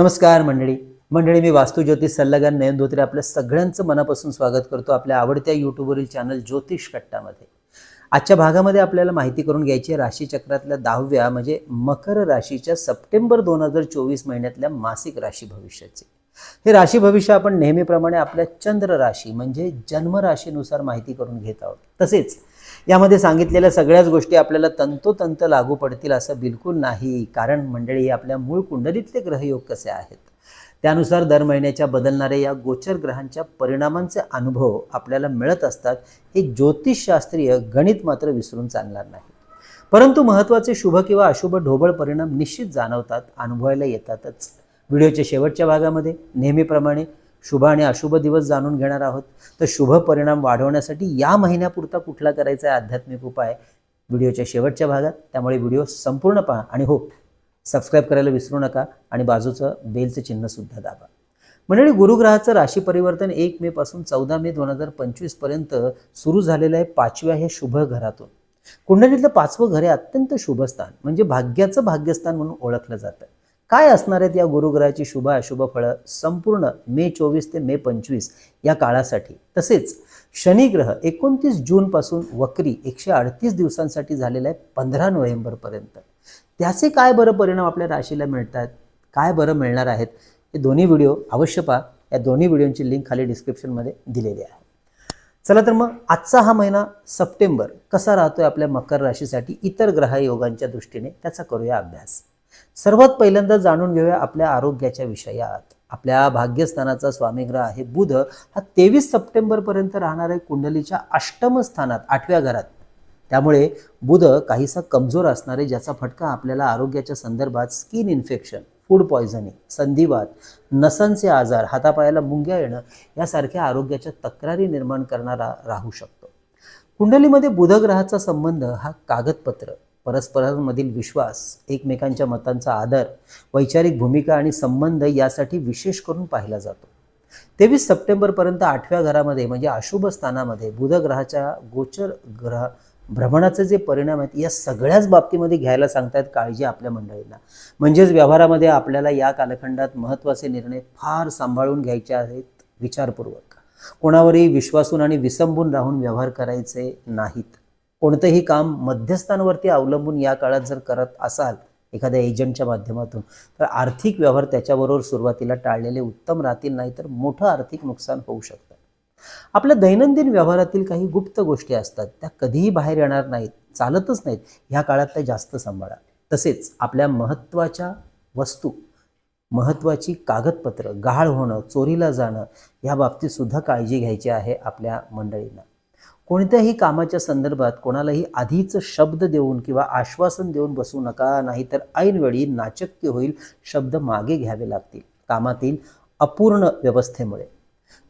नमस्कार मंडळी. मंडळी मी वास्तू ज्योतिष सल्लागार नयन धोत्रे. आपल्या सगळ्यांचं मनापासून स्वागत करतो आपल्या आवडत्या यूट्यूबवरील चॅनल ज्योतिष कट्टामध्ये. आजच्या भागामध्ये आपल्याला माहिती करून घ्यायची आहे राशीचक्रातल्या दहाव्या म्हणजे मकर राशीच्या सप्टेंबर दोन हजार चोवीस महिन्यातल्या मासिक राशी भविष्याचे. हे राशी भविष्य आपण नेहमीप्रमाणे आपल्या चंद्र राशी म्हणजे जन्मराशीनुसार माहिती करून घेत आहोत. तसेच यामध्ये सांगितलेल्या सगळ्याच गोष्टी आपल्याला तंतोतंत लागू पडतील असं बिलकुल नाही. कारण मंडळी आपल्या मूळ कुंडलीतले ग्रहयोग कसे आहेत? त्यानुसार दर महिन्याच्या बदलणाऱ्या या गोचर ग्रहांच्या परिणामांचे अनुभव आपल्याला मिळत असतात. हे ज्योतिषशास्त्रीय गणित मात्र विसरून चालणार नाही. परंतु महत्त्वाचे शुभ किंवा अशुभ ढोबळ परिणाम निश्चित जाणवतात अनुभवायला येतातच. व्हिडिओच्या शेवटच्या भागामध्ये नेहमीप्रमाणे शुभ आणि अशुभ दिवस जाणून घेणार आहोत. तर शुभ परिणाम वाढवण्यासाठी या महिन्यापुरता कुठला करायचा आहे आध्यात्मिक उपाय व्हिडिओच्या शेवटच्या भागात. त्यामुळे व्हिडिओ संपूर्ण पहा आणि हो सबस्क्राईब करायला विसरू नका आणि बाजूचं बेलचं चिन्ह सुद्धा दाबा. मंडळी गुरुग्रहाचं राशी परिवर्तन एक मे पासून चौदा मे दोन हजार पंचवीसपर्यंत सुरू झालेलं आहे पाचव्या हे शुभ घरातून. कुंडलीतलं पाचवं घर हे अत्यंत शुभ स्थान म्हणजे भाग्याचं भाग्यस्थान म्हणून ओळखलं जातं. काय असणार आहेत या गुरुग्रहाची शुभ अशुभ फळं संपूर्ण मे चोवीस ते मे पंचवीस या काळासाठी? तसेच शनिग्रह एकोणतीस जूनपासून वक्री एकशे अडतीस दिवसांसाठी झालेला आहे पंधरा नोव्हेंबरपर्यंत त्याचे काय बरं परिणाम आपल्या राशीला मिळतात? काय बरं मिळणार आहेत? हे दोन्ही व्हिडिओ अवश्य पहा. या दोन्ही व्हिडिओची लिंक खाली डिस्क्रिप्शनमध्ये दिलेली आहे. चला तर मग आजचा हा महिना सप्टेंबर कसा राहतोय आपल्या मकर राशीसाठी इतर ग्रहयोगांच्या दृष्टीने? त्याचा करूया अभ्यास. सर्वात पहिल्यांदा जाणून घेऊया आपल्या आरोग्याच्या विषयात. आपल्या भाग्यस्थानाचा स्वामीग्रह आहे बुध. हा तेवीस सप्टेंबरपर्यंत राहणार आहे कुंडलीच्या अष्टम स्थानात आठव्या घरात. त्यामुळे बुध काहीसा कमजोर असणार आहे ज्याचा फटका आपल्याला आरोग्याच्या संदर्भात स्किन इन्फेक्शन फूड पॉयझनिंग संधिवात नसांचे आजार हातापायाला मुंग्या येणं यासारख्या आरोग्याच्या तक्रारी निर्माण करणारा राहू शकतो. कुंडलीमध्ये बुधग्रहाचा संबंध हा कागदपत्र. परस्परांमधील विश्वास एकमेकांच्या मतांचा आदर वैचारिक भूमिका आणि संबंध यासाठी विशेष करून पाहिला जातो. तेवीस सप्टेंबरपर्यंत आठव्या घरामध्ये म्हणजे अशुभ स्थानामध्ये बुधग्रहाच्या गोचर ग्रह भ्रमणाचे जे परिणाम आहेत या सगळ्याच बाबतीमध्ये घ्यायला सांगतायत काळजी आपल्या मंडळींना. म्हणजेच व्यवहारामध्ये आपल्याला या कालखंडात महत्त्वाचे निर्णय फार सांभाळून घ्यायचे आहेत विचारपूर्वक. कोणावरही विश्वासून आणि विसंबून राहून व्यवहार करायचे नाहीत. कोणतंही काम मध्यस्थांवरती अवलंबून या काळात जर करत असाल एखाद्या एजंटच्या माध्यमातून तर आर्थिक व्यवहार त्याच्याबरोबर सुरुवातीला टाळलेले उत्तम राहतील नाही तर मोठं आर्थिक नुकसान होऊ शकतं. आपल्या दैनंदिन व्यवहारातील काही गुप्त गोष्टी असतात त्या कधीही बाहेर येणार नाहीत चालतच नाहीत ह्या काळात त्या जास्त सांभाळा. तसेच आपल्या महत्त्वाच्या वस्तू महत्त्वाची कागदपत्र गहाळ होणं चोरीला जाणं या बाबतीत सुद्धा काळजी घ्यायची आहे आपल्या मंडळींना. कोणत्याही कामाच्या संदर्भात कोणालाही आधीच शब्द देऊन किंवा आश्वासन देऊन बसू नका नाहीतर ऐनवेळी नाचक्य होईल शब्द मागे घ्यावे लागतील. कामातील अपूर्ण व्यवस्थेमुळे.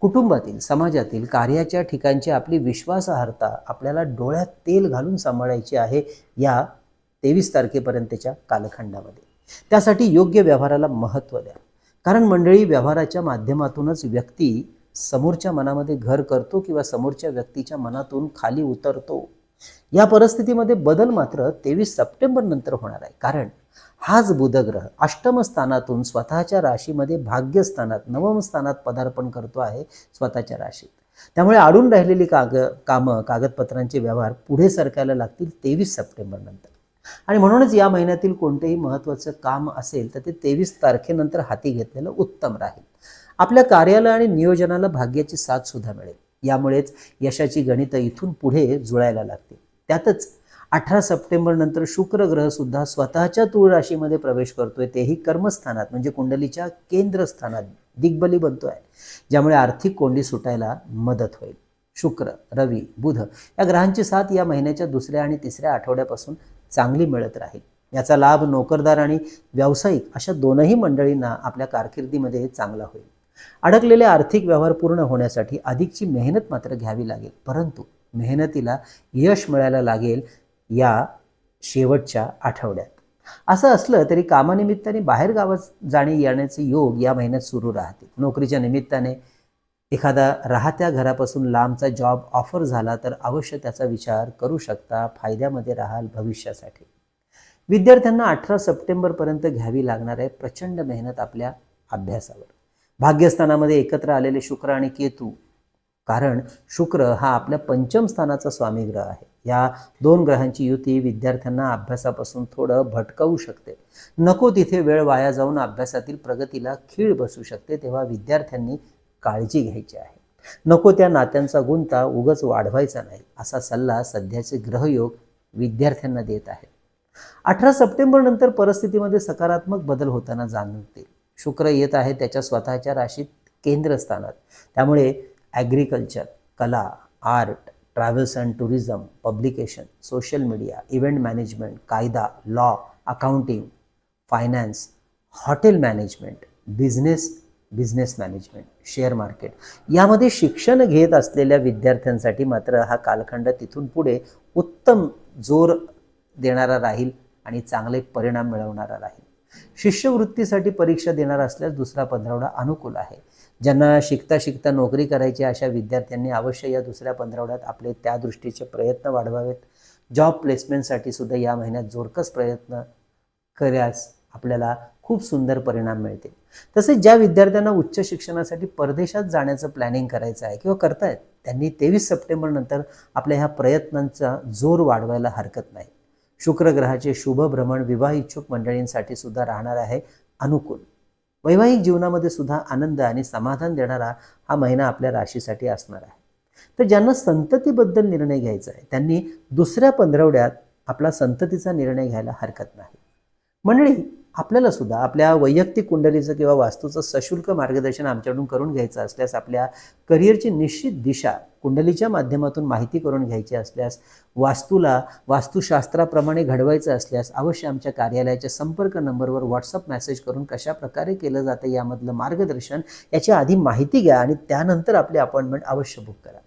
कुटुंबातील समाजातील कार्याच्या ठिकाणची आपली विश्वासार्हता आपल्याला डोळ्यात तेल घालून सांभाळायची आहे या तेवीस तारखेपर्यंतच्या कालखंडामध्ये. त्यासाठी योग्य व्यवहाराला महत्त्व द्या. कारण मंडळी व्यवहाराच्या माध्यमातूनच व्यक्ती समोरच्या मनामध्ये घर करतो किंवा समोरच्या व्यक्तीच्या मनातून खाली उतरतो या परिस्थितीमध्ये बदल मात्र तेवीस सप्टेंबर नंतर होणार आहे. कारण हाच बुधग्रह अष्टम स्थानातून स्वतःच्या राशीमध्ये भाग्यस्थानात नवम स्थानात पदार्पण करतो आहे स्वतःच्या राशीत. त्यामुळे अडून राहिलेली काग कामं कागदपत्रांचे व्यवहार पुढे सरकायला लागतील तेवीस सप्टेंबर नंतर. आणि म्हणूनच या महिन्यातील कोणतेही महत्त्वाचं काम असेल तर ते तेवीस तारखेनंतर हाती घेतलेलं उत्तम राहील. आपल्या कार्याला आणि नियोजनाला भाग्याची साथ सुद्धा मिळेल. यामुळेच यशाची गणितं इथून पुढे जुळायला लागतील. त्यातच अठरा सप्टेंबर नंतर शुक्र ग्रह सुद्धा स्वतःच्या तूळ राशीमध्ये प्रवेश करतोय तेही कर्मस्थानात म्हणजे कुंडलीच्या केंद्रस्थानात दिग्बली बनतोय ज्यामुळे आर्थिक कोंडी सुटायला मदत होईल. शुक्र रवी बुध या ग्रहांची साथ या महिन्याच्या दुसऱ्या आणि तिसऱ्या आठवड्यापासून चांगली मिळत राहील. याचा लाभ नोकरदार आणि व्यावसायिक अशा दोनही मंडळींना आपल्या कारकिर्दीमध्ये चांगला होईल. अडकलेले आर्थिक व्यवहार पूर्ण होण्यासाठी अधिकची मेहनत मात्र घ्यावी लागेल. परंतु मेहनतीला यश मिळायला लागेल या शेवटच्या आठवड्यात. असं असलं तरी कामानिमित्ताने बाहेर गावात जाणे येण्याचे योग या महिन्यात सुरू राहतील. नोकरीच्या निमित्ताने एखादा राहत्या घरापासून लांबचा जॉब ऑफर झाला तर अवश्य त्याचा विचार करू शकता फायद्यामध्ये राहाल भविष्यासाठी. विद्यार्थ्यांना अठरा सप्टेंबरपर्यंत घ्यावी लागणार आहे प्रचंड मेहनत आपल्या अभ्यासावर. भाग्यस्थानामध्ये एकत्र आलेले शुक्र आणि केतू. कारण शुक्र हा आपल्या पंचम स्थानाचा स्वामी ग्रह आहे. या दोन ग्रहांची युती विद्यार्थ्यांना अभ्यासापासून थोडं भटकावू शकते. नको तिथे वेळ वाया जाऊन अभ्यासातील प्रगतीला खीळ बसू शकते तेव्हा विद्यार्थ्यांनी काळजी घ्यायची आहे. नको त्या नात्यांचा गुंता उगच वाढवायचा नाही असा सल्ला सध्याचे ग्रहयोग विद्यार्थ्यांना देत आहे अठरा सप्टेंबर नंतर परिस्थितीमध्ये सकारात्मक बदल होताना जाणवतील शुक्र येत आहे त्याच्या स्वतःच्या राशीत केंद्रस्थानात. त्यामुळे ॲग्रिकल्चर कला art travels and tourism publication social media event management कायदा law accounting finance hotel management business business management share market यामध्ये शिक्षण घेत असलेल्या विद्यार्थ्यांसाठी मात्र हा कालखंड तिथून पुढे उत्तम जोर देणारा राहील आणि चांगले परिणाम मिळवणारा राहील. शिष्यवृत्तीसाठी परीक्षा देणार असल्यास दुसरा पंधरवडा अनुकूल आहे. ज्यांना शिकता शिकता नोकरी करायची अशा विद्यार्थ्यांनी अवश्य या दुसऱ्या पंधरवड्यात आपले त्या दृष्टीचे प्रयत्न वाढवावेत. जॉब प्लेसमेंटसाठी सुद्धा या महिन्यात जोरकस प्रयत्न केल्यास आपल्याला खूप सुंदर परिणाम मिळतील. तसेच ज्या विद्यार्थ्यांना उच्च शिक्षणासाठी परदेशात जाण्याचं प्लॅनिंग करायचं आहे किंवा करतायत त्यांनी तेवीस सप्टेंबर नंतर आपल्या ह्या प्रयत्नांचा जोर वाढवायला हरकत नाही. शुक्रग्रहाचे शुभ भ्रमण विवाह इच्छुक मंडळींसाठी सुद्धा राहणार आहे अनुकूल. वैवाहिक जीवनामध्ये सुद्धा आनंद आणि समाधान देणारा हा महिना आपल्या राशीसाठी असणार आहे. तर ज्यांना संततीबद्दल निर्णय घ्यायचा आहे त्यांनी दुसऱ्या पंधरवड्यात आपला संततीचा निर्णय घ्यायला हरकत नाही. मंडळी आपल्याला सुद्धा आपल्या वैयक्तिक कुंडलीचं किंवा वास्तूचं सशुल्क मार्गदर्शन आमच्याकडून करून घ्यायचं असल्यास आपल्या करिअरची निश्चित दिशा कुंडलीच्या माध्यमातून माहिती करून घ्यायची असल्यास वास्तूला वास्तुशास्त्राप्रमाणे घडवायचं असल्यास अवश्य आमच्या कार्यालयाच्या संपर्क नंबरवर व्हॉट्सअप मेसेज करून कशा प्रकारे केलं जातं यामधलं मार्गदर्शन याची आधी माहिती घ्या आणि त्यानंतर आपली अपॉइंटमेंट अवश्य बुक करा.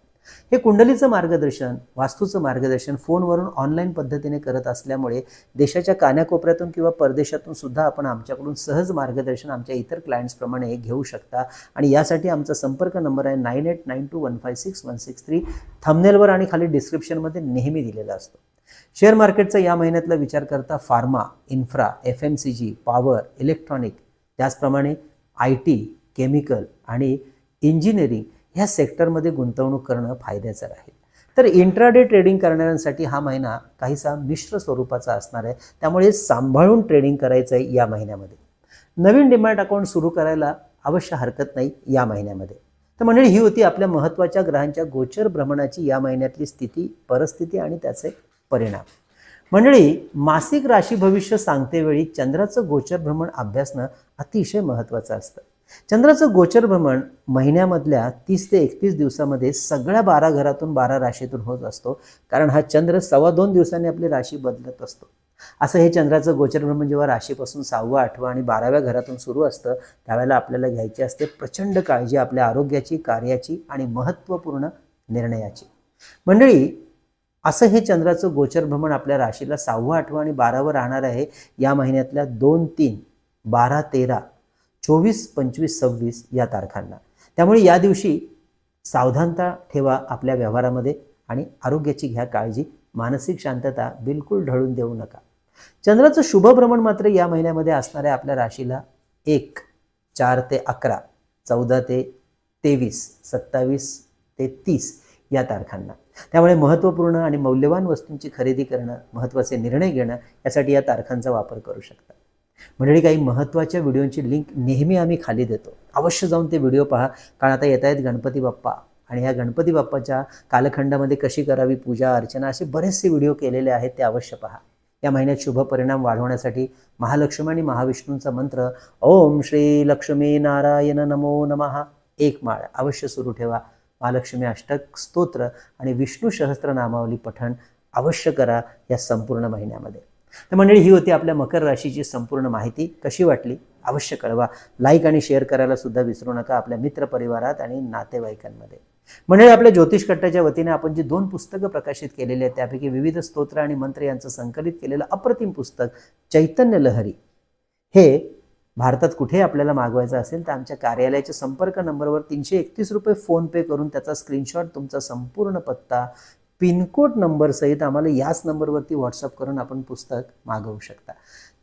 हे कुंडलीचं मार्गदर्शन वास्तूचं मार्गदर्शन फोनवरून ऑनलाईन पद्धतीने करत असल्यामुळे देशाच्या कान्याकोपऱ्यातून किंवा परदेशातून सुद्धा आपण आमच्याकडून सहज मार्गदर्शन आमच्या इतर क्लायंट्सप्रमाणे घेऊ शकता. आणि यासाठी आमचा संपर्क नंबर आहे nine eight nine two one five six one six three. थमनेलवर आणि खाली डिस्क्रिप्शनमध्ये नेहमी दिलेला असतो. शेअर मार्केटचा या महिन्यातला विचार करता pharma infra F M C G power electronic त्याचप्रमाणे आय टी केमिकल आणि इंजिनिअरिंग ह्या सेक्टरमध्ये गुंतवणूक करणं फायद्याचं राहील. तर इंट्राडे ट्रेडिंग करणाऱ्यांसाठी हा महिना काहीसा मिश्र स्वरूपाचा असणार आहे. त्यामुळे सांभाळून ट्रेडिंग करायचं आहे या महिन्यामध्ये. नवीन डिमॅट अकाउंट सुरू करायला अवश्य हरकत नाही या महिन्यामध्ये. तर मंडळी ही होती आपल्या महत्त्वाच्या ग्रहांच्या गोचर भ्रमणाची या महिन्यातली स्थिती परिस्थिती आणि त्याचे परिणाम. मंडळी मासिक राशी भविष्य सांगतेवेळी चंद्राचं गोचर भ्रमण अभ्यासणं अतिशय महत्त्वाचं असतं. चंद्राचं गोचर भ्रमण महिन्यामधल्या तीस ते एकतीस दिवसामध्ये सगळ्या बारा घरातून बारा राशीतून होत असतो. कारण हा चंद्र सव्वा दोन दिवसांनी आपली राशी बदलत असतो. असं हे चंद्राचं गोचर भ्रमण जेव्हा राशीपासून सहावं आठवं आणि बाराव्या घरातून सुरू असतं त्यावेळेला आपल्याला घ्यायची असते प्रचंड काळजी आपल्या आरोग्याची कार्याची आणि महत्त्वपूर्ण निर्णयाची. मंडळी असं हे चंद्राचं गोचर भ्रमण आपल्या राशीला सहावं आठवं आणि बारावं राहणार आहे या महिन्यातल्या दोन तीन बारा तेरा चोवीस पंचवीस सव्वीस या तारखांना. त्यामुळे या दिवशी सावधानता ठेवा आपल्या व्यवहारामध्ये आणि आरोग्याची घ्या काळजी. मानसिक शांतता बिलकुल ढळून देऊ नका. चंद्राचं शुभ भ्रमण मात्र या महिन्यामध्ये असणाऱ्या आपल्या राशीला एक चार ते अकरा चौदा ते तेवीस सत्तावीस ते तीस या तारखांना. त्यामुळे महत्त्वपूर्ण आणि मौल्यवान वस्तूंची खरेदी करणं महत्त्वाचे निर्णय घेणं यासाठी या तारखांचा वापर करू शकता. मंडळी काही महत्त्वाच्या व्हिडिओची लिंक नेहमी आम्ही खाली देतो. अवश्य जाऊन ते व्हिडिओ पहा कारण आता येत आहेत गणपती बाप्पा. आणि ह्या गणपती बाप्पाच्या कालखंडामध्ये कशी करावी पूजा अर्चना असे बरेचसे व्हिडिओ केलेले आहेत ते अवश्य पहा. या महिन्यात शुभ परिणाम वाढवण्यासाठी महालक्ष्मी आणि महाविष्णूंचा मंत्र ओम श्री लक्ष्मी नारायण नमो नमः एक माळ अवश्य सुरू ठेवा. महालक्ष्मी अष्टक स्तोत्र आणि विष्णू सहस्त्रनामावली पठण अवश्य करा या संपूर्ण महिन्यामध्ये. तर मंडळी ही होती आपल्या मकर राशीची संपूर्ण माहिती. कशी वाटली? अवश्य कळवा. लाईक आणि शेअर करायला सुद्धा विसरू नका आपल्या मित्रपरिवारात आणि नातेवाईकांमध्ये. मंडळी आपल्या ज्योतिष कट्ट्याच्या वतीने आपण जी दोन पुस्तकं प्रकाशित केलेली आहेत त्यापैकी विविध स्तोत्र आणि मंत्र यांचं संकलित केलेलं अप्रतिम पुस्तक चैतन्य लहरी हे भारतात कुठे आपल्याला मागवायचं असेल तर आमच्या कार्यालयाच्या संपर्क नंबरवर तीनशे एकतीस रुपये फोनपे करून त्याचा स्क्रीनशॉट तुमचा संपूर्ण पत्ता पिनकोड नंबरसहित आम्हाला याच नंबरवरती व्हॉट्सअप करून आपण पुस्तक मागवू शकता.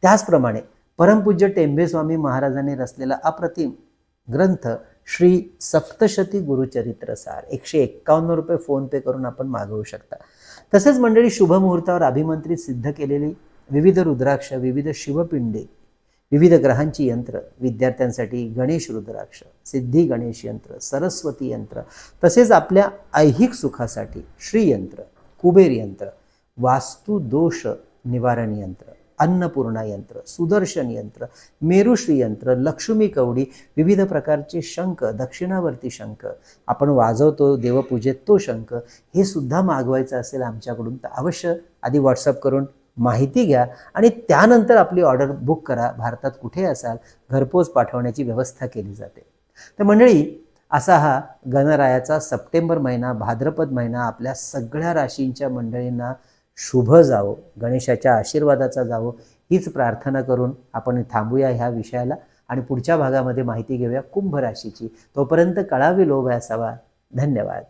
त्याचप्रमाणे परमपूज्य टेंबेस्वामी महाराजांनी रचलेला अप्रतिम ग्रंथ श्री सप्तशती गुरुचरित्र सार. एकशे एक्कावन्न रुपये फोनपे करून आपण मागवू शकता. तसेच मंडळी शुभ मुहूर्तावर अभिमंत्रित सिद्ध केलेली विविध रुद्राक्ष विविध शिवपिंडे विविध ग्रहांची यंत्र विद्यार्थ्यांसाठी गणेश रुद्राक्ष सिद्धी गणेश यंत्र सरस्वती यंत्र तसेच आपल्या ऐहिक सुखासाठी श्रीयंत्र कुबेर यंत्र वास्तु दोष निवारण यंत्र अन्नपूर्णा यंत्र सुदर्शन यंत्र मेरुश्री यंत्र लक्ष्मी कवडी विविध प्रकारचे शंख दक्षिणावर्ती शंख आपण वाजवतो देवपूजेत तो शंख हे सुद्धा मागवायचं असेल आमच्याकडून तर अवश्य आधी व्हॉट्सअप करून माहिती घ्या आणि त्यानंतर आपली ऑर्डर बुक करा. भारतात कुठे असाल? घरपोच पाठवण्याची व्यवस्था केली जाते. तर मंडळी असा हा गणरायाचा सप्टेंबर महिना भाद्रपद महिना आपल्या सगळ्या राशींच्या मंडळींना शुभ जावो. गणेशाच्या आशीर्वादाचा जावो. हीच प्रार्थना करून आपण थांबूया ह्या विषयाला आणि पुढच्या भागामध्ये माहिती घेऊया कुंभ राशीची. तोपर्यंत कळावी लोभ असावा. धन्यवाद.